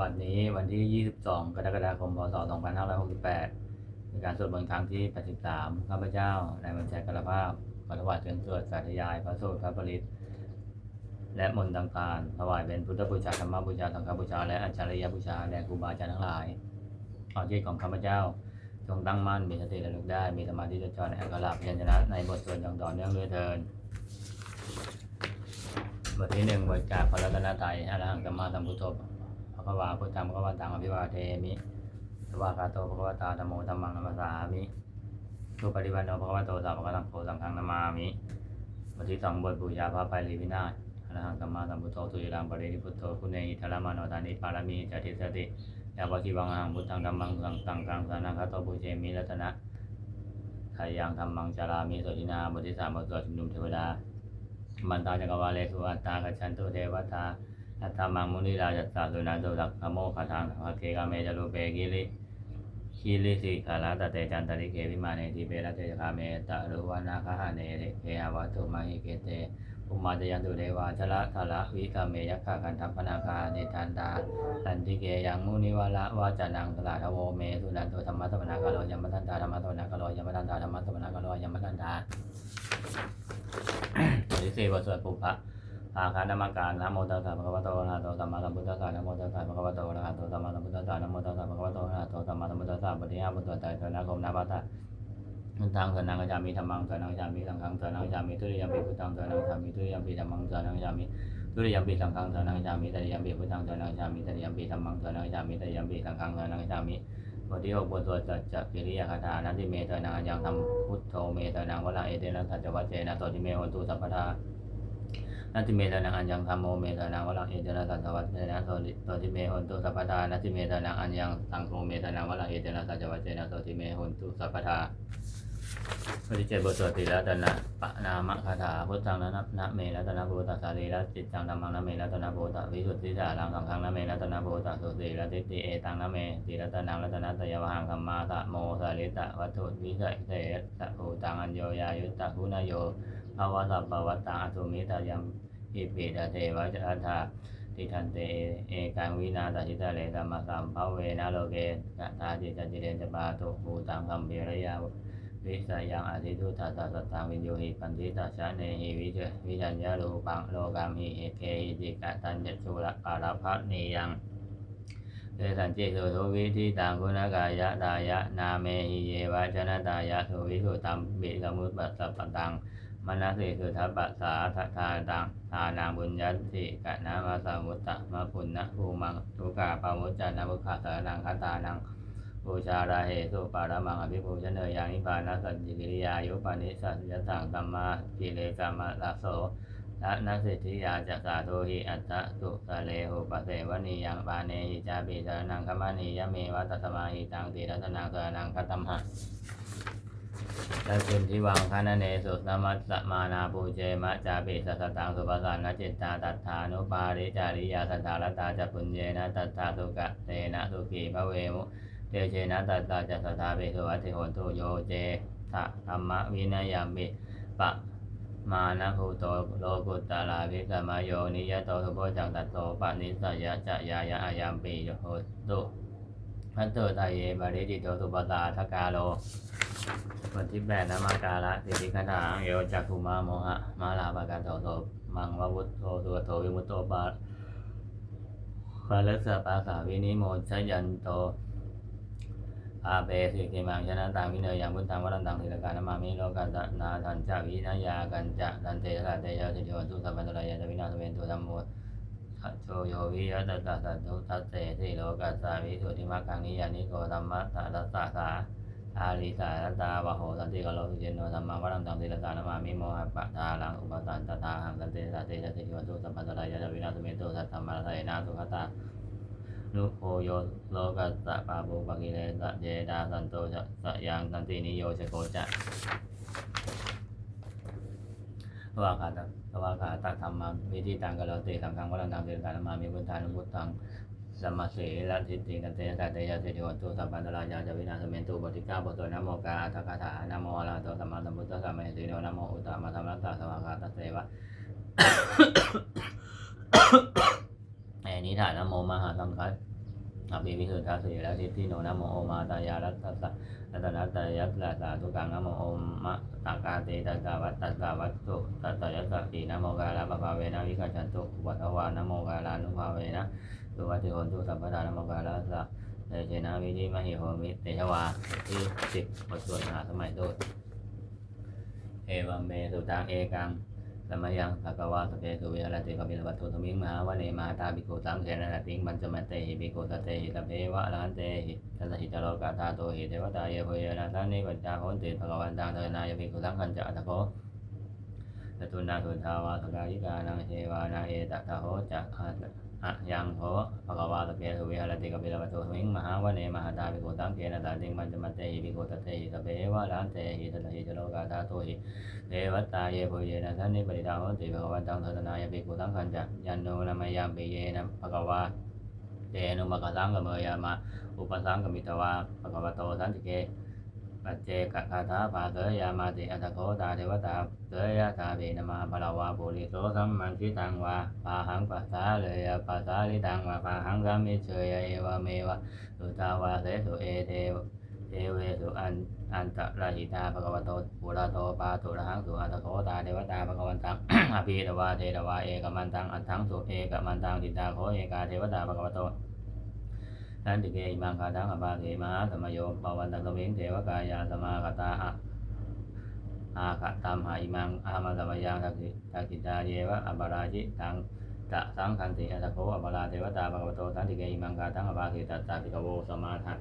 วันนี้วันที่ 22 กรกฎาคม พศ 2568 ในการสวดมนต์ครั้งที่ 83 ข้าพเจ้า ในายบัญชัยกรภาพขอถวายเชิญสวดสาธยาย พระสูตรพระปริตและมนต์ต่างๆถวายเป็นพุทธบูชาธรรมบูชาสังฆบูชา และอัญชลียบูชาแด่ครูบาอาจารย์ทั้งหลายขอจิตของข้าพเจ้าจงตั้งมั่นมีสติระลึกได้ มีสมาธิจดจ่อในอักขระพยัญชนะในบทสวดอย่างต่อเนื่องด้วยเทินบทที่หนึ่งบทจากพระรัตนตรัยอรหังสัมมาสัมพุทโธ พระวาพุทธังพระกวาตังอภิวาเทมิสวากาโตพระวาตาธรรมโมธรรมังนัมสสามิทุปฏิวันโนพระวาโตสาวกสังโฆสังฆังนามามิบทที่สองบทบูชาพระไตรลีวินาศอรหังสัมมาสัมพุทโธสุริรังปริริพุทโธคุณเนหิทรมานโนทานิปารมีจติสติยาวชิวังหังพุทธังธรรมังสังฆังกังสานังคาโตปุเจมิรัตนะทายังธรรมังจารามิโสตินาบทที่สามบทสวดชุมนุมเทวดามันตาจักรวาเลสุอัตตากัจฉันตุเทวตา อัตตามังมุนิราจัตตาสุนันตุสักขโมขทางภเคกาเมจารุเปกิริคิริสิขาลาตเตจันตริเกวิมาเนติเปรเตคาเมตะรุวานาคหาเนเรเกหวัตุมาหิเกเตอุมาจยันตุเดวาชละทละวิกาเมยัคขะกันทัพพนาคาเนตันตาตันติเกยังมุนิวาละวาจานังสลาทโวเมสุนันตุธรรมะสมณกโลยมทันตาธรรมะสมณกโลยมทันตาธรรมะสมณกโลยมทันตาบทที่สี่บทสวดปุพพะ อาคานามการนะโมตัสสะภะคะวะโตอะระหะโตสัมมาสัมพุทธัสสะนะโมตัสสะภะคะวะโตอะระหะโตสัมมาสัมพุทธัสสะนะโมตัสสะภะคะวะโตอะระหะโตสัมมาสัมพุทธัสสะบทที่ห้าบทสวดไตรสรณคมนาปัสสะพุทธังสรณังกัจามิธัมมังสรณังกัจามิสังฆังสรณังกัจามิทุติยมปิพุทธังสรณังกัจามิทุติยมปิธัมมังสรณังกัจามิทุติยมปิสังฆังสรณังกัจามิตติยมปิพุทธังสรณังกัจามิตติยมปิธัมมังสรณังกัจามิตติยมปิสังฆังสรณังกัจามิบทที่หกบทสวดจัจจกิริยาคาถานันติเมตนังยังทำพุทโธเมตนังวะละเอเตนะทัจวัจเจนะตติเมหตุสัพพทา นัติเมตานังอัญญังธรรมโมเมตานังวะลังเอเจนะสัจวัตเจนะโสติโสติเมหนตุสัพพทานัติเมตานังอัญญังสังโฆเมตานังวะลังเอเจนะสัจวัตเจนะโสติเมหนตุสัพพทาบทที่เจ็ดบทสวดติรัตนะปะนามะคาถาพุทธังนะนะนะเมรัตนะโพตัสสารีรัตจิตตังธรรมังนะเมรัตนะโพตัสวิสุทธิสารังสังฆังนะเมรัตนะโพตัสสุสีรัติติเอตังนะเมติรัตนังรัตนะตยวหังธรรมาตะโมสาริตะวัตถุวิเศษเสตะภูตังอัญโยยายุตตะคุณโย วะสัพพวัตตังอสุมิตายัมอิปิดาเทวะจัตถาติทันเตเอกังวินาตชิตาเลธรรมสัมภเวนะโลเกกะทาจิตจิเรนจปาตุภูตังคัมเบรยาวิสยังอาทิตุทัสสัตตังวินโยหิปันติตัสสะเนหิวิเจวิจัญญาโลปังโลกามหิเอเคหิจิกะตัญญสุระปาราภัสนียังเตสันจิสุทุวิธิตังคุณกายะตายะนาเมหิเยวะชนะตายะสุวิสุตัมปิสมุตปัสสะปตัง มนัสสิสุทัปปะสาทธาตังทานังบุญญัตติกะนามาสามุตตะมะปุณณะภูมังทุกาปามุจจานะมุขะสานังคตานังบูชาราเหตุปารมังอภิปูชเนยานิพานัสสจิกิริยายุปานิสัสยสังตัมมากิเลกามะลัสโสละนัสสิทธิยาจัสสาโทหิอัตตะสุสะเลหุปเสวนียังปาเนหิจาปิสานังคมานียะเมวัตสมาหิตังติรัตนังสานังคตัมหะ ตัสสินทิวังคณเนสุสมัสสมานาปูเจมะจาปิสัสตังสุปสานะจิตตาตัฏฐานุปาริจาริยาสัทธารตาจะปุญเยนะตัฏฐาสุกะเตนะสุขีพระเวมุเตเชนะตัฏฐาจะสัทธาเปสุวัติโหตุโยเจทะธรรมวินัยยามิปะมานะภูโตโลกุตตาลาภิกขมโยนิยโตสุโพจังตัตโตปะนิสยะจะยายะอายามปีโยโหตุ พันตุตายเยบาริจิโตสุปตาทกาโลบทที่แปดนามาการะสิทธิคาถาเอวจักขุมาโมหะ มาลาปกาโตโตมังววุฒโตสุโตวิมุตโตปาปาเลสสะปาสาวินิโมชยันโตอาเปสิกิมังชนะตังวิเนยยังพุทธังวรันตังศิลกานามามิโลกัสสนาทันจาวินายากันจะดันเตระเตยะสิโยตุสัพพันตุรายะจะวินาศเวนตุธรรมโม โชโยวิยะตตาสัตุทัสเตสิโลกัสสาวิสุทธิมัคคังนิยานิโกธรรมะสารัสสะสาอาลิสาตาวะโหสันติกโลสุเจโนธรรมังวรังตังศิลตานามามิโมหะปะทาลังอุปสันตถาหังสันติสัตติสัตติวันตุสัมปันตรายะวินาศเมตุสัตธรรมาสัยนาสุขตานุโพโยโลกัสสะปาปุปะกิเลสะเจดาสันโตสะยังสันตินิโยชโกจะ วาคาตะวาคาตธรรมังวิธีตังกะโลเตสังฆังวรังตังศิลตานามามิพุทธานุพุทธังสมาเสละทิฏฐิกันเตยะเตยะเตติวันตุสัพพันตรายาจะวินาศเมนตุบติกาบทนะโมกาอัตถคานะโมอะระโตสัมมาสัมพุทธัสสะเมติโนนะโมอุตตมะธรรมะตาสวากาตเสวะแอนิฐานนะโมมหาสังฆ อภิวิสุทธัสสีแล้วทิฏฐิโนนะโมโอมาตายารัตตสสะรัตนัตตายัสสะสาธุกังนะโมโอมะตากาเตตัสสะวัตตัสสะวัตตุตัตตยัสสะปีนะโมกาลาปะภาเวนะวิกัจจันตุวัฏวานะโมกาลานุภาเวนะสุวัติโหนตุสัพพทานะโมกาลาสะเตชนะวิธิมหิโหมิเตชวาที่สิบบทสวดมหาสมัยโดษเอวัมเมสุตังเอกัง สมยังภะคะวาสเปสุวิหารติกบิลวัตถุสมิงมหาวเนมาตาบิโกสังเขนติงบัญจมันเตหิบิโกขุสเตหิตเพวะอรันเตหิทัสหิจโลกาธาโตหิเทวตาเยโพเยนะสันนิปัญจาโหนติภะคะวันตังเทนายภิกสังขันจะอัตโกตตุนาสุทาวาสกายิกานังเทวานาเอตตะโหจะอา อะยังโหภะคะวาสเปสุวิหารติกบิลวัตสมิงมหาวเนมหาตาภิโกขุสังเขนติงบัญจมันเตหิภิโกขุสเตหิตเพวะรันเตหิทัสหิจโลกาธาโตหิเทวตาเยโพเยนะท่านนิปริดาโหติภะวันตังทัตนายาภิกขุสังขันจะยันโนนะมายามปิเยนะภะคะวาเตนุมะกะสังกะเมยามะอุปสังกมิตวาภะคะวะโตสันติเก ปัจเจกคาถาภาเตยามาติอัตโคตาเทวตาเตยะตาเวนมาภะละวาปุริโสสัมมันทิตังวาปาหังปัสสาเลยปัสสาลิตังวาปาหังกัมมิเชยเอวเมวะสุตาวาเสสุเอเทวเทเวสุอันอันตระหิตาภะคะวะโตปุระโตปาตุระหังสุอัตโคตาเทวตาภะคะวันตังอภิรวาเทรวาเอกมันตังอันทังสุเอกมันตังติตาโคเอกาเทวตาภะคะวะโต สันติเกอิมังคาทังอปาเกมาสมโยปวันตังสมิงเทวกายาสมาคตาอะอาคตัมหาอิมังอามาสมยังทักษิทักษิตาเยวะอัปราชิตังตะสังคันติอัตโคอัปราเทวตาภะคะวโตสันติเกอิมังคาทังอปาเกตัสสะภิกโวสมาทั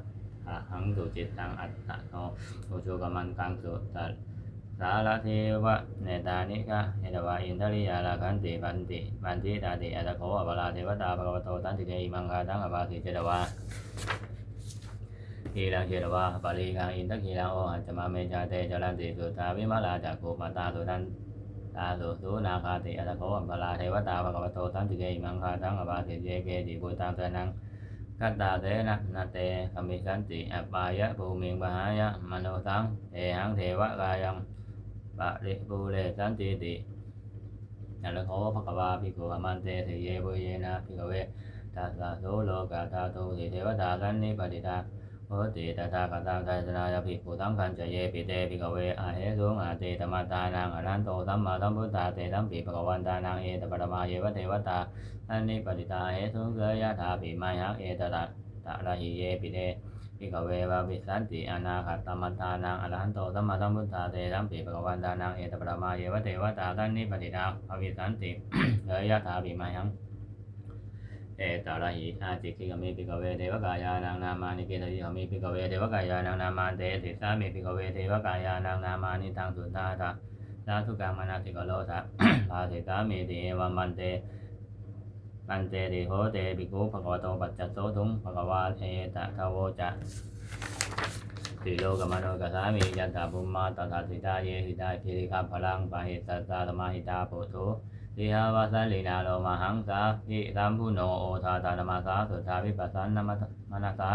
อะหังสุจิตตังอัตตะโนโอโชกมันกังสุตั สารเทวะเนตานิกะเอตวะอินทริยาลาคันติปันติปันติตาติอัตโคอปราเทวตาภะคะวโตตันติเกอิมังคาตังอปาสิเจตวะทีลังเจตวะปาลีกังอินทกีลังโอหัจมาเมจาเตจรันติสุตาวิมาลาจักขุมาตาสุนันตาสุสุนาคาติอัตโคอปราเทวตาภะคะวโตตันติเกอิมังคาตังอปาสิเจเกติปุตังเตนังคัตตาเตนะนาเตคมิสันติอปายะภูมิงปหายะมโนตังเอหังเทวะกายัง ปะริภูเรสันติตินัลโคภะควาภิกขุอมันเตเทเยปุเยนะภิกขเวตัสสะโสโลกาธาตุติเทวตาสันนิปติตาโหติตถาคตังไตสนายภิกขุสังขันจะเยปิเตภิกขเวอาเหสุงอาเตตมะตานังอรันโตสัมมาสัมพุทธาเตสัมปิภะคะวันตานังเอตปรมาเยวะเทวตาอันนี้ปฏิตาเหตุเกยะถาปิมายังเอตระตะระหิเยปิเต ปิกเววะวิสันติอนาคตมัตตานังอรหันโตสัมมาสัมพุทธาเตสัมปิภะวันตานังเอตปรมาเยวะเทวตาท่านนี้ปฏิตาภวิสันติเกยะถาปิมายังเอตระหิอาจิกิกมิปิกเวเทวกายานังนามานิเกตติขมิปิกเวเทวกายานังนามาเตสิสามิปิกเวเทวกายานังนามานิทังสุตตาตาสาธุกังมนาติกโลสะภาสิตามิติเอวัมมันเต ปันเตติโหเตปิกุภะคะวะโตปัจจัสโสทุงภะคะวาเอตะคะโวจะสิโลกมโนกัสสามิยันตาบุมมาตถาสิตาเยหิตาคิริคัพลังปะหิตัสสะธรรมหิตาโพโธติหาวาสันลีนาโลมหังสาหิตัมพุโนโอทาตาธรรมสาสุทาวิปัสสันนมะมนาสา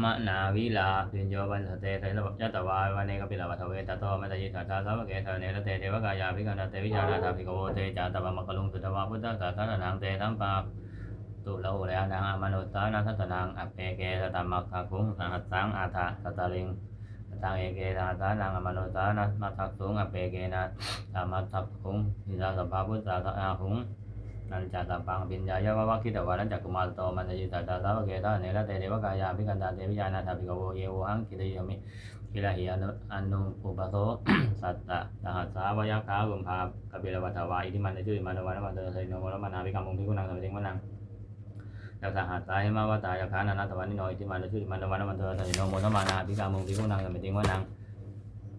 มะนาวิลาปิญโยปันสเตเทระยัตตวาวันเนกปิลวัตเวตโตมัตยิสัทธาสาวะเกเทเนรเตเทวกายาภิกันเตวิจาราธาภิกโวเตจาตวามะกลุงสุตวาพุทธสาสนานังเตสัมปาตุโลเรนังอมนุตตานัสสนังอเปเกสตัมมัคคะคุงสังหัสสังอาทาสตลิงตังเอเกสาสานังอมนุตานัสมัทธักสุงอเปเกนะธรรมัทธักคุงทิสาสัพพาพุทธสาอาหุง นันจาตัมปังปิญญายะวะวะคิตวานันจักกุมารโตมันจะยิตาตาสาวเกตาเนรเตเดวกายาภิกันตาเตวิญาณาถาภิกโวเยวหังคิริยมิกิลหิอนุอนุปโสสัตตะสหัสสาวยักขากุมภากบิลวัตวาอิทิมันจุติมันวันวันเตอร์ไซโนวรมนาภิกรรมุงพิกุนังสัมิติงวนังยักสหัสสาหิมาวตายาขานันทวันนิโนอิทิมันจุติมันวันวันเตอร์ไซโนโมทมานาภิกรรมุงพิกุนังสัมิติงวนัง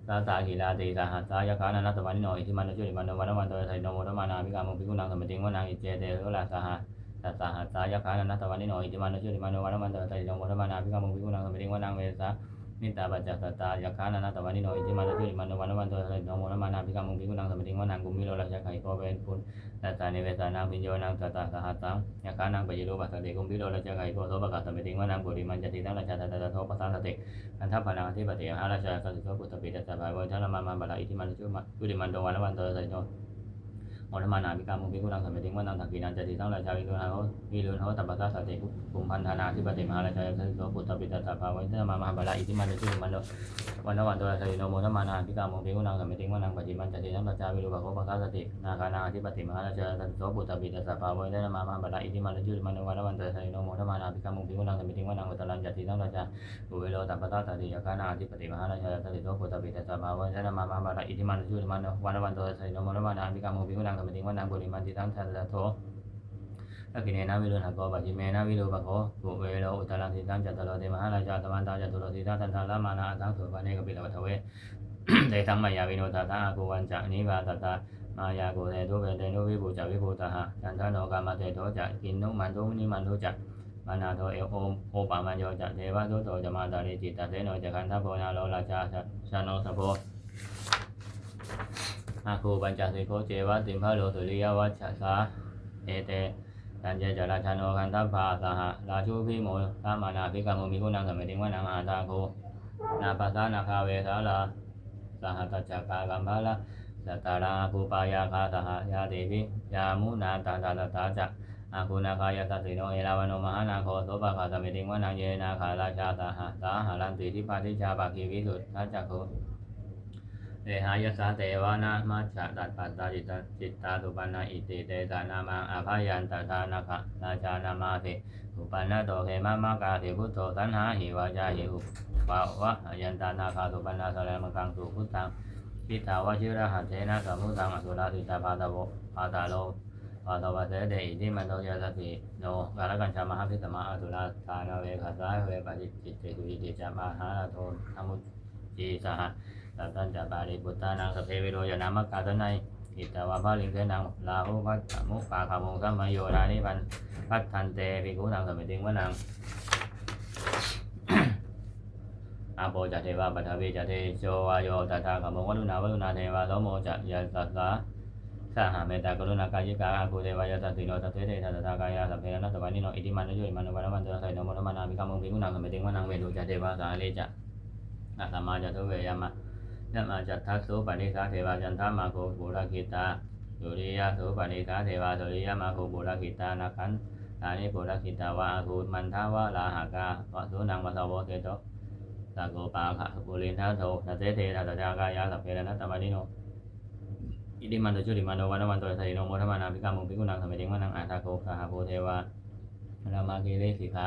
ตาสาหิลาติสาหัสสายะขานันตวันนิโนอิทิมันจุติมันโนวันวันโตอร์ไซโนโมทมานาภิการมุงพิกุนังสมิติงวนังอิเจเตโสลาสาหะตัสสะหัสสายะขานันตวันนิโนอิติมันุชุติมันโนวันวันโตไตโนโมทมานาภิกขมุงภิกุนังสมิติงวนังเวสา นิตาปัจจัสสตายะขานันตวันนิโนอิติมานุชุติมานุวันมันเตไตโนโมทมานาภิกขมุงภิกุนังสมิติงวนังกุมิโลราชไขโกเวนปุณนตัสสะนิเวสานังพิญโยนังตตะสหัสสังยะขานังปยิโลปัสสติกุมิโลราชไขโกโสปะกะสมิติงวนังปุริมันจติตังราชาตตะโทปัสสติอันทัพพนังอธิปติอาราชาสัสสุโสปุตตปิตัสสะภาวันทะละมามาบาลาอิติมานุชุติมันโดวันวันเตไตโนมรมานาภิกามุภิกุลังสมัยติงวันนังถักกีนันจติทั้งราชาวิรุณโหวิรุณโหตัปปะตาสติภูมิพันธนาธิปติมหาราชาสันโสปุตตปิตตา บาลาอิทิมันตุมันโนวันนวันตัวสติโนโมทมานาภิกามุภิกุลังสมัยติงวนนังปฏิมันจติทั้งราชาวิรุณโหปะกาสตินาคานาธิปติมหาราชาสันโสปุตตะปิตตาภาวันเทมามหาบาลาอิทิมันตุมันโนวันนวันตัวสติโนโมทมานาภิกามุภิกุลังสมัยติงวนนังวัตลันจติทั้งราชาบุเวโลตัปปะตาตติยาคานาธิปติมหาราชาตติโสปุตตะปิตตาภาวันเทนมามาบาลอิทิมันจุลิมันวันนวันโตสัยโนโมรมานาภิกามุภิกุนังกมติวันนังบุริมันติตังทัตโท กิเนนะวิรุณหะโกปะจิเมนะวิรุปะโกบุเวโลอุตตรังติตังจัตตโลเตมหาราชาตมันตาจัตตุโลติตังทันทันละมานาตังสุปะเนกปิลวัทเวเตทังมายาวิโนตตาอากูวันจะนิบาตตามายาโกเตทุเวเตนุวิภูจะวิภูตหะจันทโนกามเตโตจะกินนุมันทุนิมันทุจะมานาโทเอโอมโอปามันโยจะเทวะทุโตจะมาตาริจิตตเสโนจะคันทโพนาโลราชาชาโนสโพอาคูปัญจสิโคเจวะติมพะโลสุริยวัชสาเอเต ตันเจจราชาโนคันทภาสหราชูพิโมตามานาภิกามุมิกุนังสมัยติงวนังอาตาโคนาปัสสานาคาเวสาลาสหตัจจกากัมภาลาสัตตาราภูปายาคาสหยาเดวิยามุนาตาตาตาตาจักอาคูนาคายาตสิโนเอราวันโนมหานาโคโสภาคาสมิติงวนางเยนาคาราชาตาหะสาหารันติทิพาทิชาปาคีวิสุทธัจจคุ เดหายสาเตวานามัจฉะตัดปัตตาจิตตจิตตาสุปันนาอิติเตสานามังอภายันตทานาคะราชานามาติอุปันนาโตเขมามากาติพุทโธสันหาหิวาจาหิอุปาวะยันตานาคาสุปันนาสะเลมังคังสุพุทธังพิทาวชิระหัตเทนะสมุทังอสุราติตาปาตาโวปาตาโลปาตวัสเสเดอิทิมันโตยาสติโนกาลกัญชามหาพิสมาอสุราทานเวขัสสาเวปจิจิตเตตุอิติจามหาโทธมุจีสหสั ตตัญจะปาริบุตานังสพเพวิโรยนามกาตนัยอิตาวาภาลิงเทนังลาหุพัตมุปาคามุงสัมมโยรานิพันพัฒทันเตภิกขุนังสมิติงวนังอาโปจะเทวาปัทวีจะเทโชวายโยตถาคมงวลุนาวลุนาเทวาโสโมจะยัสสะสหเมตตากรุณากายิกาอาคูเทวายาตติโนตัตเตเททัตตากายาสัพเพนะสวานิโนอิติมันโยอิมันวันวันเตสัยโนมรมานามิกามุปิกุนังสมิติงวนังเวทุจะเทวาสาเลจะอาสมาจะทุเวยามะ ยมาจัตทัสสุปนิสาเทวาจันทามาโคปุระกิตาสุริยะสุปนิสาเทวาสุริยะมาโคปุระกิตานาคันตานิปุระกิตาวะอาคูมันทาวะลาหากาวะสุนังวะสาวเตโตสาโกปาคะปุรินทัสโทตัตเตเททัตตากายาสัพเพนะสวานิโนอิติมันโตชุติมันโนวันวันโตสัยโนโมทมานาภิกามุภิกุนังสมัยติงวันังอาทาโกสหโพเทวารามาเกเลสิกขา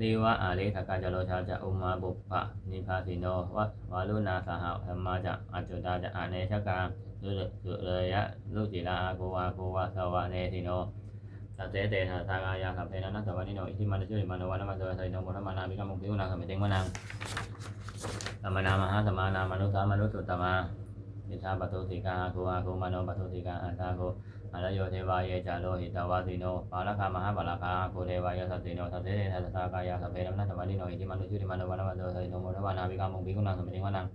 ลีวะอาเลทกาจโลชาจะอุมาบุปะนิพาสิโนวะวาลุนาสหธรรมาจะอัจจุตาจะอเนชกาสุสุเลยะลุจิลาอาโกวาโกวะสวะเนสิโนตัเตเตนะทากายาสัพเพนะนัสวานิโนอิติมันโตชุติมันโนวันวันโตสัยโนโมทมานาภิกามุภิกุนังสมัยติงวันังธรรมนามหาสมานามนุสามนุสุตตมานิทาปตุติกาอาคูอาคูมโนปตุติกาอัตตาโก อารโยเทวายจาโลหิตาวาติโนปาลคามหาปาลคาอาคูเทวายสัตติโนทัตเตเททัสสากายาสัพเพนัมนัตตวันิโนอิติมันตุชุติมันโนวันวันโตสัยโนโมทวานาภิกามุงภิกุนังสมิติวันัง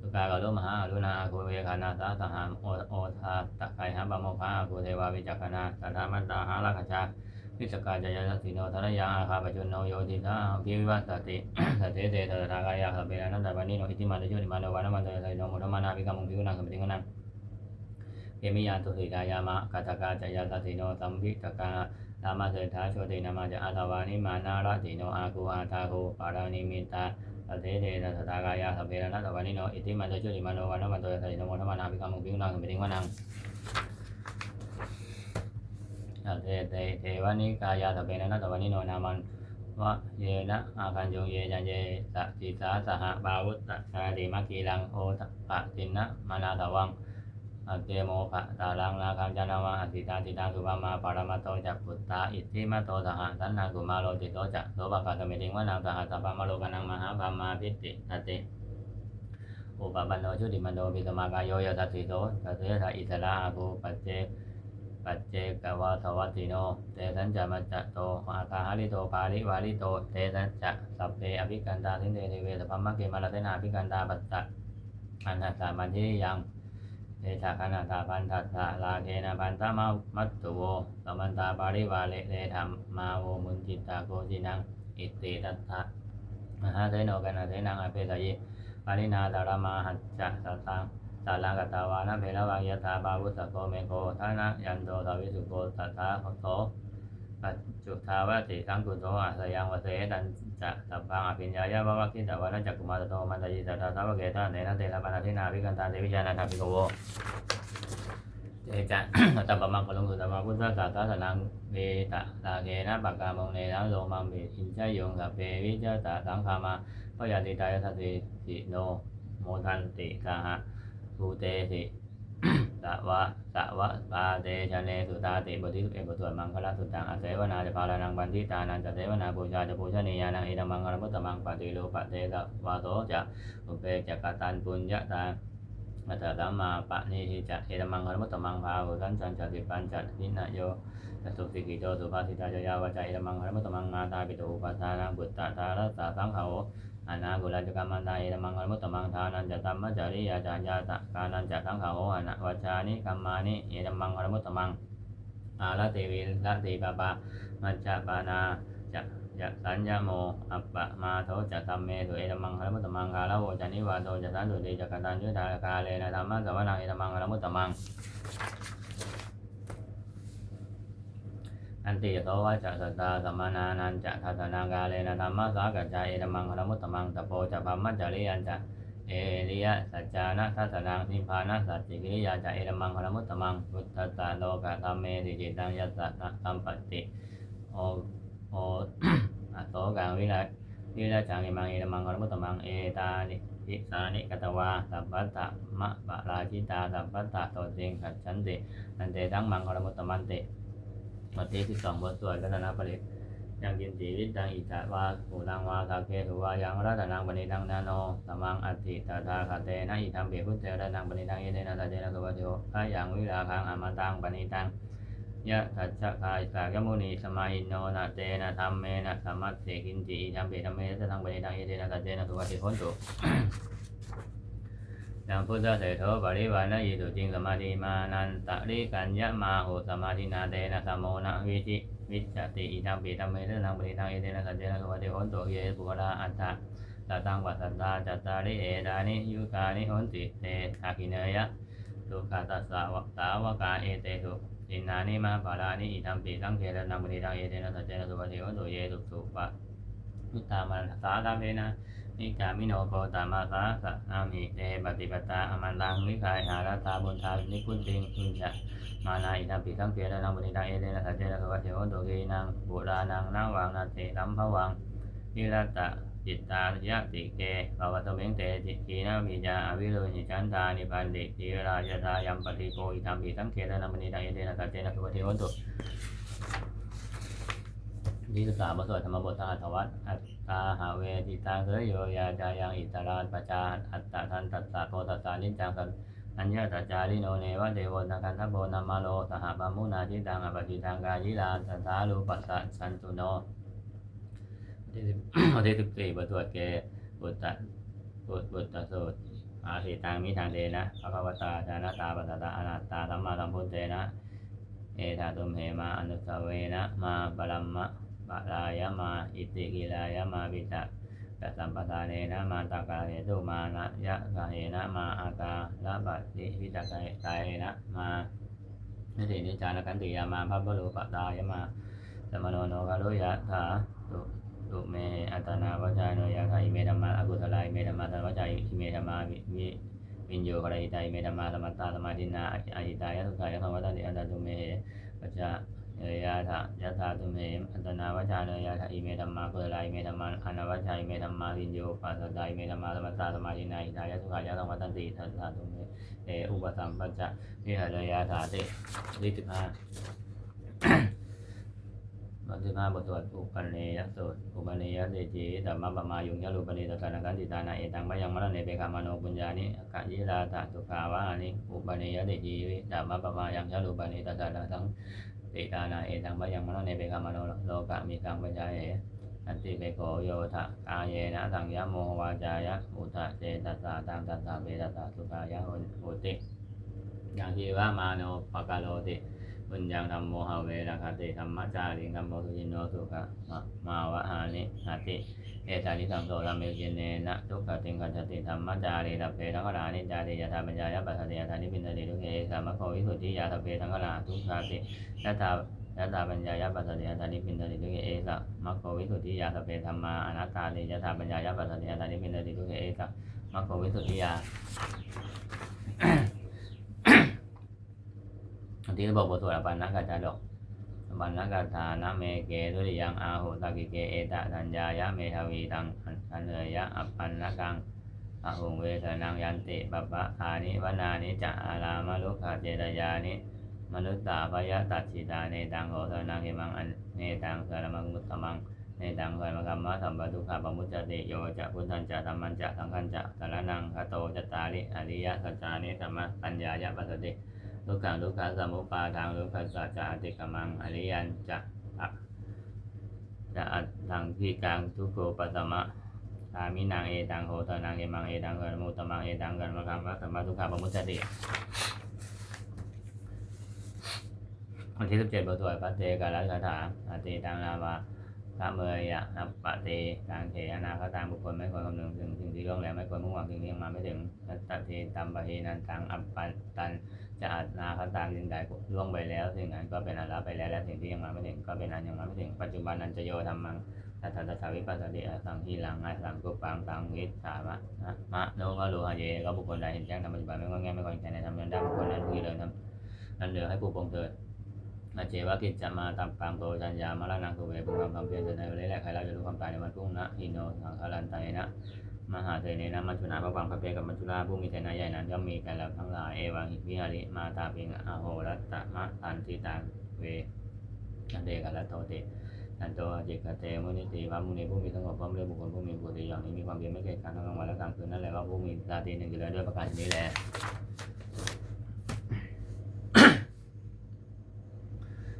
สุกากโลมหาอรุณาอาคูเวคานาสาสหามโอโอทาตะไคหาบามโคาอาคูเทวาวิจักขณาสัทธามันตาหาลักขชาวิสกาจายาสัตติโนทนยาอาคาปจุนโนโยติตาภิวิวัสสติสัตเตเตทัสสากายาสัพเพนัมนัตตวันิโนอิติมันตุชุติมันโนวันวันโตสัยโนโมทวานาภิกามุงภิกุนังสมิติวันัง เยมิยาตุสิกายามะกัตกาจายาตสิโนสัมภิตกาธรรมเสถาโชตินามาจะอาตวานิมานาราติโนอากูอาทาโหปารานิมิตาตเทเทนะสตากายาสเพรนัตวานิโนอิติมันโตชุติมันโนวันวันโตสัยโนโมทวานาภิกามุงภิกุนังสมิติวันังเทเตเทวานิกายาสเพรนัตวานิโนนามันวะเยนะอาคันโยเยจันเยสะจิสาสหบาวุตตะกาติมัคคีลังโอตปะตินะมานาตวัง อเตโมภะตาลังนาคังจานาวาอสิตาติตังสุภามาปารมาโตจักปุตตาอิทธิมาโตสหสันนากุมาโลติโตจักโสภะกาตเมติงวนังสหสัพพมโลกนังมหาภามาพิติตติอุปปันโนชุติมันโนปิสมากายโยยทัสสิโตตัสเสทะอิสระอาภูปัจเจปัจเจกวาสวัตติโน เตสัญจมัจจโตอาคาหาริโตปาริวาริโต เตสัญจะสัพเพอภิกันตาทินเตเทเวสัพัมะเกมาลเทนาภิกันตาปัตตะอันหัสสามันทิยัง เดชะคณะตาพันธัสสะลาเทนะพันธมามัตตุโวสมันตาปาริวาเลเลธรรมมาโวมุนจิตตาโกจินังอิติตัตถะมหาเทโนกันเทนังอภิสยิปารินาตารามาหัจจะสตตังสารังกตาวานะเพลวังยถาบาวุสโกเมโกทานะยันโตทวิสุโกสัทธาโตปัจจุทาวติสังกุโตอาสยังวเสตัน จะสัพพังอภิญญายะภวคิตวานะจักกุมารโตมันตยิสัทธาสาวเกตาเนนะเตระปนาทินาวิกันตาเตวิจานาทาภิโกโวเตจะตัปปะมังกลงสุตมะพุทธศาสาสนังเวตะตาเกนะปะกามงเนนะโลมังเวอินจยงสัพเพวิจตะสังคามาพยาติตายสัตติสิโนโมทันติสหภูเตสิ สวะสวะปาเตชะเนสุตาติบทที่สิบเอ็ดบทสวดมังคลสุตตังอาเสวนาจะพาลานังบันทิตานันจะเสวนาปูชาจะปูชนียานังอิดมังคลมุตตมังปฏิโลปะเตสวาโสจะอุเปจักตันปุญญาตาอัตตะมาปะนิหิจะเอดมังคลมุตตมังภาวุสันจันจะติปันจันินโยจะสุสิกิโตสุภาสิตาจยาวาจาเอดมังคลมุตตมังมาตาปิโตอุปทานังบุตตาตารัสสะสังขาว อนากุลจกรรมันตาเอตมังกรมุตตมังทานันจะตัมมจาริยาจายาตะกานันจะสังขาโหอนะวัชานิกัมมานิเอตมังกรมุตตมังอาลาเทวิลาติปะปะมัจจปานาจะจะสัญญาโมอัปปะมาโทจะธรรมเมตุเอตมังกรมุตตมังกาลโวจานิวาโตจะสันตุเตจะกันตันยุทธากาเลนะธรรมะสวนังเอตมังกรมุตตมัง อันติโตวะจะสตตาสมานานันจะทัตนากาเลนะธรรมะสากัจจเอตมังคลมุตตมังตะโพจะปัมมัจจริยันจะเอริยสัจจานะทัสนังนิพพานะสัจจิกิริยาจะเอตมังคลมุตตมังพุทธัสสะโลกะธรรมเมติจิตังยัสสะนะสัมปติโอโออโสกังวิรัวิรัจังอิมังเอตมังคลมุตตมังเอตานิทิสานิกตวาสัพพัตตะมะปะราชิตาสัพพัตตะโตติงขัจฉันตินันเตตังมังคลมุตตมันติ บทที่สิสองบทสวดกัตนาปริตยังกินตีวิตังอิจาวาหูนังวาคาเคถุวายังรัตนังปณิทังนาโนสมังอัติตาทาคาเตนะอิทัมเปพุทเทระนังปณิทังเยเนนะตาเจนะสุวัตโยอาอยังวิราคังอมตังปณิตังยะทัจจคายสากยมุนีสมาอินโนนะเตนะธรรมเมนะสัมมัตเสกินจิอิทัมเปธรรมเมนะทังปณิทังเยเนนะตาเจนะสุวัตโยโหตุ ยังพุทธเสโทปริวานะยิตุจิงสมาธิมานันตริกัญญมาโหสมาธินาเตนะสมโมนะวิจิวิจติอิทังปิตัมเมนะนังปริทังเอเตนะสัจเจนะสุวัติโหนตุเยปุกราอัตถะตตังวัสสัตตาจัตตาริเอดานิยุกานิโหนติเตทักขิเนยะทุกขตัสสะวะสาวกาเอเตตุอินนานิมาปารานิอิทัมปิสังเขระนังปริทังเอเตนะสัจเจนะสุวัติโหนตุเยตุสุปะพุทธามันสาธาเพนะ นิกามิโนโกตามาสาสะนามิเตปฏิปตาอมันตังวิกายหาราตาบุญทานิพุนติงคุญจะมานาอิทัมปิสังเกตนังบุญตังเอเดนะสัจเจนะสวัสดิโอตเกนังบุรานังนาวังนาเตตัมภวังวิรัตตะจิตตายะติเกภวตเวงเตจิกีนาวิจาอวิโรหิจันตานิพันติทีราชตายัมปฏิโกอิทัมปิสังเกตนังบุญตังเอเดนะสัจเจนะสวัสดิโอโตที่ศึกษาบทสวดธรรมบททหารวัตอัต ตาหาเวทิตังเสยโยยาจายังอิตราปจาอัตตาทันตัสสะโพตัสสานิจังสันอัญญาตจาริโนเนวะเทวนาคันทโบนามาโลสหปามุนาจิตังอปฏิตังกายิลาสัทารูปัสสะสันตุโนที่สิบที่สิบสี่บทสวดเกบุตตะบุตบุตตะสูตรอาสิตังมิทางเดนะภควตาจานาตาปัสสตาอนัตตาสัมมาสัมพุทเตนะ เอธาตุมเหมาอนุสเวนะมาปรัมมะ ปะรายมา อิติกิลายมาวิตะกสัมปทาเนนะมาตากาเหตุมานะยะกาเหนะมาอากาละบัติวิตกายกายนะมานิสินิจานกันติยามาพัพพโลปตายมาสมโนโนกาลุยะถาตุตุเมอัตนาวจายโนยะถาอิเมธรรมาอกุศลายเมธรรมาสันวจายอิเมธรรมาวิวิวินโยกรหิตายเมธรรมาสมัตตาสมาธินาอาหิตายะทุกขายะธรรมตันติอันตตุเมปัจจา เนยาถายะถาตุเมอัตนาวชาเนยาถาอิเมธัมมาเกลายเมธัมมาอนาวัชชัยเมธัมมาวินโยปัสสะไดเมธัมมาสมัสสาสมาธินายทายะสุขายะธรรมตันติทัสสะตุเมเออุปสัมปัจจะวิหารยาถาเตที่สิบห้าบทที่ห้าบทสวดอุปนเนยสูตรอุปนเนยเตจีธัมมะปมายุงยะรูปนิตตานังกันติตานาเอตังมะยังมะระเนเปกามโนปุญญานิกะยิราตะสุขาวะอานิอุปนเนยเตจีธัมมะปมายังยะรูปนิตตานัง ติตานาเอตังพยังมโนเนเปกามโนโลกะมีกังปัญญาเออันติเปโกโยทะกาเยนะสังยะโมวาจายะอุทะเจตัสสะตังตัสสะเวตัสสะสุขายะอุติยังที่ว่ามาโนปะกาโลติปุญญังธรรมโมหะเวรคติธรรมจาริงธรรมโมสุจินโนสุขะมะมาวะหานิหาติ เอสานิสังโสธรรมเมกินเนนะทุกขติงคัจจติธรรมจารีตเพทังขลานิจาริยธรรมัญญายปัสสติยธานิปินติทุกเอสามะโควิสุทธิยาตัพเพทังขลาทุกขาติยะธายะธาปัญญายปัสสติยธานิปินติทุกเอสามะโควิสุทธิยาตัพเพธรรมาอนัตตาติยะธาปัญญายปัสสติยธานิปินติทุกเอสามะโควิสุทธิยาที่บอกบทสวดอปันนักกัจจาดอก อปันนักกัจจานะเมเกตุริยังอาหุตกิเกเอตะทัญญายะเมทวีตังอันเนยะอัปปันนักังอาหุเวทนังยันติปปะอานิวนานิจะอารามลุขะเจตยานิมนุตตาพยตัดชิตาเนตังโหทนังหิมังอันเนตังสรมังมุตตมังเนตังสรมกัมมะสัมปทุขะปมุจจติโยจะพุทธันจะธรรมันจะสังฆันจะสารนังคโตจตาริอริยสัจจานิสัมมาปัญญายะปัสสติ ทุกขังทุกขังสมุปาทางทุกขัสสะจะอติกมังอริยันจะอะจะอัตถังที่กลางทุกโขปัสมะตามินางเอตังโหตนางเอมังเอตังเกินมุตมังเอตังเกินมะคัมมะสัมมาทุกขาปมุจจติวันที่สิบเจ็ดบทสวดพระเตกาลคาถาอาติตังนาวาพระเมยยะนับปะเตกางเขอนาคตางบุคคลไม่ควรคำนึงถึงสิ่งที่ล่วงแล้วไม่ควรมุ่งหวังสิ่งที่ยังมาไม่ถึงนัตเทตัมปะเฮนันตังอัปปันตัน จะอาจนาคตามสิ่งใดล่วงไปแล้วสิ่งนั้นก็เป็นอันละไปแล้วและสิ่งที่ยังมาไม่ถึงก็เป็นอันยังมาไม่ถึงปัจจุบันนันจะโยธรรมังตัทธทวิปัสสติอสังทีหลังอาสังกุปังตังวิสามะนะมะโนก็โลหะเยก็บุคคลใดเห็นแจ้งธรรมปัจจุบันไม่งอแงไม่ก่อนแก่ในธรรมนั้นได้บุคคลนั้นผู้เดินทำนั้นเดือให้ผู้ปรงเถิดอาเจวะกิจจะมาตามปังโปจัญญามรณะกุเวปุความความเพียรในวันนี้แหละใครเราจะรู้ความตายในวันพรุ่งนะหิโนสังฆารันไตนะ มหาเทเนนะมัจจุนาพระวังพระเพกับมัจจุราผู้มีเทนาใหญ่นั้นย่อมมีกันแล้วทั้งหลายเอวังหิวิหาริมาตาเพิงอาโหรัตตมะตันติตังเวนันเดกัลโตเตนันโตอจิกเตมุนิติพระมุนีผู้มีสงบพร้อมด้วยบุคคลผู้มีบุตรอย่างนี้มีความเพียรไม่เกิดการทั้งกลางวันและกลางคืนนั่นแหละว่าผู้มีตาตีหนึ่งอยู่แล้วด้วยประการนี้แหละ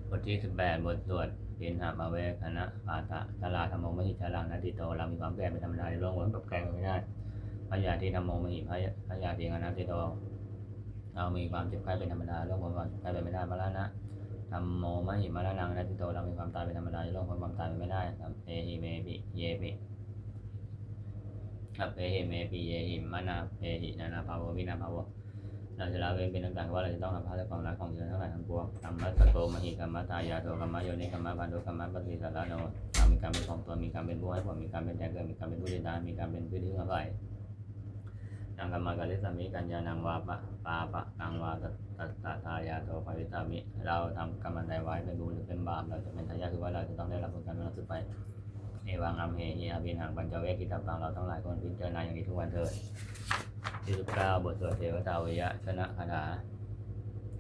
บทที่สิบแปดบทสวด ปินหามาเวคณะปาตะตลาธรรมโมหิชาลังนาติโตเรามีความแก่เป็นธรรมดาในโลกวนกับแก่ไม่ได้พยาธิธรรมโมหิพยพยาธิอนันติโตเรามีความเจ็บไข้เป็นธรรมดาโรคความเจ็บไข้เป็นไม่ได้มรณะธรรมโมมหิมรณังนันติโตเรามีความตายเป็นธรรมดาในโรคความตายเป็นไม่ได้ครับเอหิเมปิเยปิครับเอหิเมปิเยหิมนาเอหินานาภาววินาภาวะ เราจะละเว้นเป็นต่างๆว่าเราจะต้องทำพระและความรักของเธอทั้งหลายทั้งปวงธรรมะสโตมหิกรรมะตายาโตกรรมะโยนิกรรมะปันโดกรรมะปฏิสัตตโนเรามีการเป็นของตัวมีการเป็นผู้ให้ผลมีการเป็นแดนเกิดมีการเป็นผู้เดินทางมีการเป็นผู้ที่เท่าไหร่นังกรรมการิสามิกัญญานังวาปะปาปะนังวาตตตาทายาโตภวิตามิ เราทำกรรมใดไว้เป็นบุญหรือเป็นบาปเราจะเป็นทายาทคือว่าเราจะต้องได้รับผลกรรมนั้นสืบไป เอวังอัมเหหิอาบินหังปัญจเวกิตับตังเราทั้งหลายคนพิจารณาอย่างนี้ทุกวันเถิดที่สิบเก้าบทสวดเทวตาวิยะชนะคาถา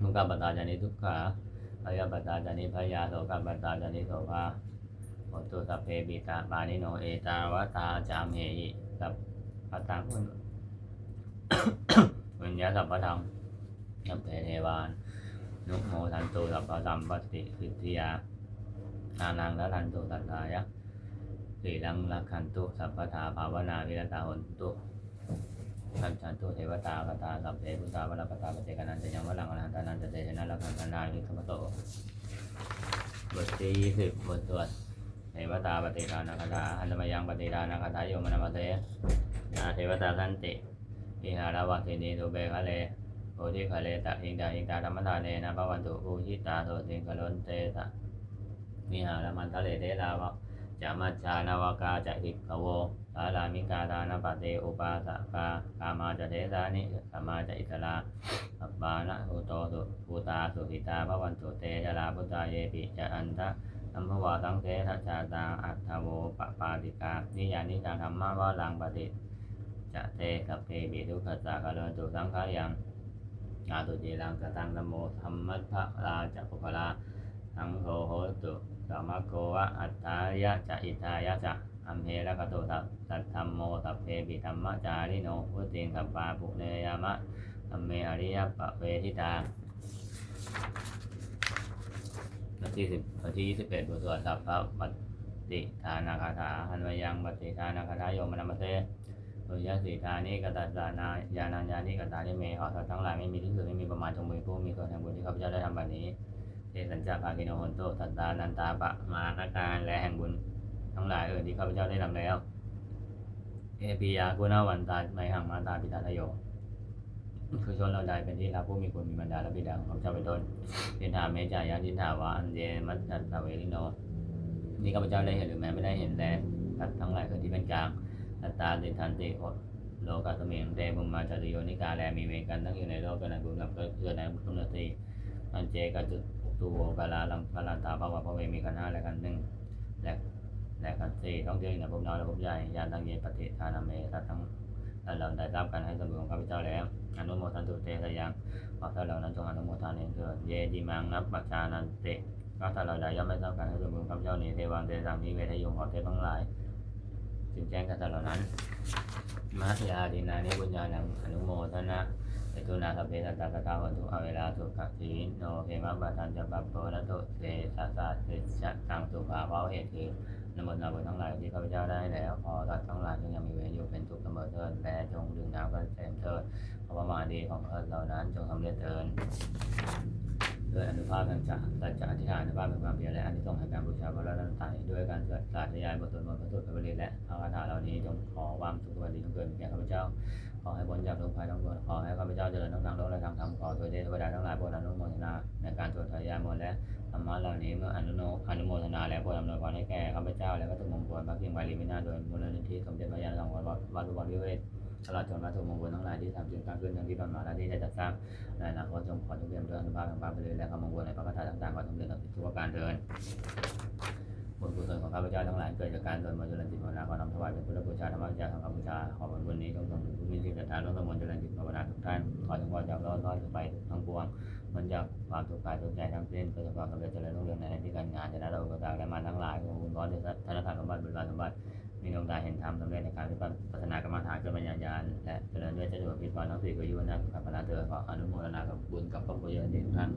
มุกัปตาจานิทุกขาพยาปตาจานิพยาโสกัปตาจานิโสภาโอตุสัพเพปิตาปานิโนเอตาวตาจามเหหิสัพพตังวิญญาสัพพทังยัมเพเทวานนุโมทันตุสัพพสัมปติสิทธิยาอานังและทันตุสัตตายะ สีลังละขันตุสัพพทาภาวนาวิรตาหนตุขันชันตุเทวตาคตาสัพเพพุทธาวรปตาปเจกนันจะยังวลังอรหันตานันจะเตชนะละขันธนายุทธมโตบทที่ยี่สิบบทสวดเทวตาปฏิทานาคาถาอันตมยังปฏิทานาคาถาโยมนามเตนาเทวตาสันติอิหาราวะเทนีโตเบคะเลโอทิคะเลตะหิงตาหิงตาธรรมทานเนนะภวันตุภูชิตาโสติงกะลนเตตะมิหารมันทะเลเทลาวะ จะมัจจานาวกาจะหิกโวสาลามิกาทานาปะเตอุปาสกากามาจะเทสานิสมาจะอิสลาอัปปานะอุโตสุภูตาสุหิตาภวันตุเตจลาพุทธาเยปิจะอันทะสัมภวาสังเททชาตาอัตถโวปปาติกา นิยานิจาธรรมะวะลังปฏิจะเตสัพเพบิทุกขสากะโลตุสังขายังอาตุเจรังกตังนโมธรรมัสสะลาจักปุพลาสังโฆโหตุ สัมมโกวะอัตตายะจะอิทายะจะอัมเพระกะโตสัพสัทธัมโมสัพเพบิธรรมจาริโนพุทิงสัพปาปุเนยามะธัมเมอริยปะเวทิตาวันที่สิบวันที่ยี่สิบเอ็ดบทสวดสัพพะปฏิทานาคาถาหันวยังปฏิทานาคาถาโยมนามเตสุญญสีทานิกตาสานายานัญญานิกตานิเมขอสัตว์ทั้งหลายไม่มีที่สุดไม่มีประมาณจงมีผู้มีส่วนแห่งบุญที่ข้าพเจ้าได้ทำบัดนี้ เทสัญจาภาคิโนโหนโตตัตตานันตาปะมานาการและแห่งบุญทั้งหลายเอ่ยที่ข้าพเจ้าได้ทำแล้วเอปิยากุณาวันตาไมหังมาตาปิตาทโยคือชนเราใดเป็นที่รักผู้มีคุณมีบรรดาและบิดาของข้าพเจ้าเป็นต้นทินถาเมจายาทินถาวาอันเยมัจจัตตาเวริโนนี่ข้าพเจ้าได้เห็นหรือแม้ไม่ได้เห็นแต่สัตว์ทั้งหลายคือที่เป็นกลางอัตตาติทันติโอโลกัสเมงเตบุมาจติโยนิกาแลมีเวกันตั้งอยู่ในโลกกันในบุญกับเกิดในพุทธตีอันเจกัจจุ ตูโวกาลาลังกาลันตาภาวะพระเวมีกันห้าและกันหนึ่งและและกันสี่ต้องเจอในภพน้อยและภพใหญ่ยานตังเยปฏิทานาเมสัตทั้งท่านเราได้ทรับการให้สมบูรณ์ของข้าพเจ้าแล้วอนุโมทันตุเตสยังขอท่านเหล่านั้นจงอนุโมทนาเองเถิดเยจิมังนับปัจจานันเตก็ท่านเราได้ย่อมไม่ทราบการให้สมบูรณ์ของข้าพเจ้านี้เทวังเตสังนิเวทยงขอเทพทั้งหลายจึงแจ้งกับท่านเหล่านั้นมัสยาดินานิบุญญาณังอนุโมทนา ตุนาสัพเพสัตตะกตาวันตุอเวลาสุขทีโนเขมัปะทันจะปัปโปนะตุเตสัสสะเตชะตังสุภาภาเหตุคือนมนาบุญทั้งหลายที่ข้าพเจ้าได้แล้วขอท่านทั้งหลายจงยังมีเวรอยู่เป็นทุกข์เสมอเถิดและจงดึงดาวกันเสมเถิดเพราะว่ามาดีของเอิญเหล่านั้นจงสำเร็จเถิดด้วยอนุภาพแห่งจักรสัจจะอธิษฐานอนุภาพแห่งความเพียรและอันที่ต้องแห่งการบูชาพระรัตนตรัยด้วยการเกิดสาธยายบทสวดมนต์พระสุตตรบริและภาวนาเหล่านี้จงขอความสุขสวัสดีจงเกิดมีแก่ข้าพเจ้า ขอให้พ้นจากโรคภัยทั้งปวงขอให้ข้าพเจ้าเจริญทั้งทางโลกและทางธรรมขอโดยเทวดาทั้งหลายโปรดอนุโมทนาในการสวดทายามนและธรรมะเหล่านี้เมื่ออนุโนอนุโมทนาแล้วโปรดอำนวยพรให้แก่ข้าพเจ้าและก็ทุมงคลพระเกียงไวรีมินาโดยมูลนิธิสมเด็จพระยาสังวรวัดวัดวิเวศตลอดจนวัตถุมงคลทั้งหลายที่ทำจึงการขึ้นทั้งที่ผ่านมาและที่ได้จัดสร้างในอนาคตจงขอจงเปี่ยมด้วยอนุภาพแห่งพระบริและคำมงคลในพระคาถาต่างๆขอสำเร็จทุกประการเดิน บุญกุศลของข้าพเจ้าทั้งหลายเกิดจากการสวดมนต์เจริญจิตภาวนาขอนำถวายเป็นพุทธบูชาธรรมบูชาสังฆบูชาขอผลบุญนี้จงส่งถึงผู้มีจิตศรัทธาร่วมสวดมนต์เจริญจิตภาวนาทุกท่านขอจงพรจากร้อนร้อนไปทั้งปวงมันจากความทุกข์กายทุกข์ใจทั้งสิ้นเพื่อความสำเร็จเจริญรุ่งเรืองในหน้าที่การงานจะได้เราอุปสรรคและมาทั้งหลายของคุณพรในธนาคารสมบัติบริวารสมบัติมีดวงตาเห็นธรรมสำเร็จในการที่พัฒนากรรมฐานเกิดปัญญาญาณและเจริญด้วยเจริญพิพรทั้งสี่ก็ยู่นะกับพระนาเธอขออนุโมทนากับบุญกับพระพุทธเจ้าทุกท่าน